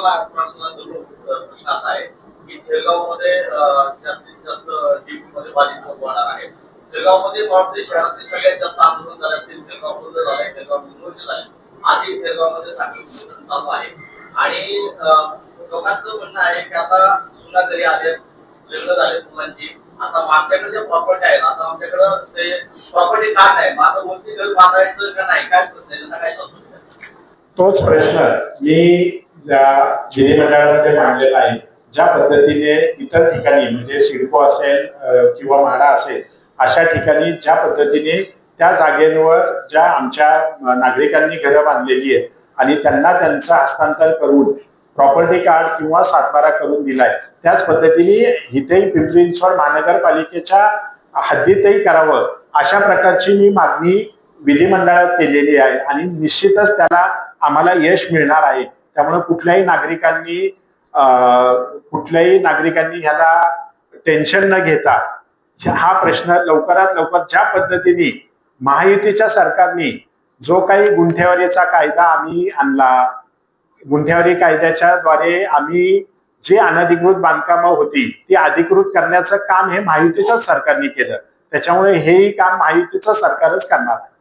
मला प्रश्नाचा जो प्रश्न असा आहे. की खेळगावमध्ये जास्तीत जास्त डेंग्यूमध्ये बाधित लोक होणार आहे. खेळगावमध्ये मला वाटते शहरातील सगळ्यात जास्त आंदोलन झाले असतील खेळगाव झाले खेळगाव मुंबईचे झाले. आधी खेळगावमध्ये साखळी आंदोलन चालू आहे. आणि लोकांचं म्हणणं आहे की आता सुना घरी आले लग्न झाले मुलांची. आता आमच्याकडे जे प्रॉपर्टी आहे आता आमच्याकडं ते प्रॉपर्टी कार्ड आहे. माझं आता घर बांधायचं का नाही? काय प्रश्न आहे? काय समजून तोच प्रश्न मी या विधिमंडळामध्ये मांडलेला आहे. ज्या पद्धतीने इतर ठिकाणी म्हणजे सिडको असेल किंवा माडा असेल अशा ठिकाणी ज्या पद्धतीने त्या जागेवर ज्या आमच्या नागरिकांनी घरं बांधलेली आहेत आणि त्यांना त्यांचं हस्तांतर करून प्रॉपर्टी कार्ड किंवा सातबारा करून दिलाय त्याच पद्धतीने इथेही पिंपरी चिंचवड महानगरपालिकेच्या हद्दीतही करावं अशा प्रकारची मी मागणी विधिमंडळात केलेली आहे आणि निश्चितच त्याला आम्हाला यश मिळणार आहे. त्यामुळे कुठल्याही नागरिकांनी कुठल्याही नागरिकांनी ह्याला टेन्शन न घेता हा प्रश्न लवकरात लवकर ज्या पद्धतीने महायुतीच्या सरकारने जो काही गुंठेवारीचा कायदा आम्ही आणला गुंठेवारी कायद्याच्या द्वारे आम्ही जी अनधिकृत बांधकामं होती ती अधिकृत करण्याचं काम हे महायुतीच्याच सरकारने केलं. त्याच्यामुळे हेही काम महायुतीचं सरकारच करणार आहे.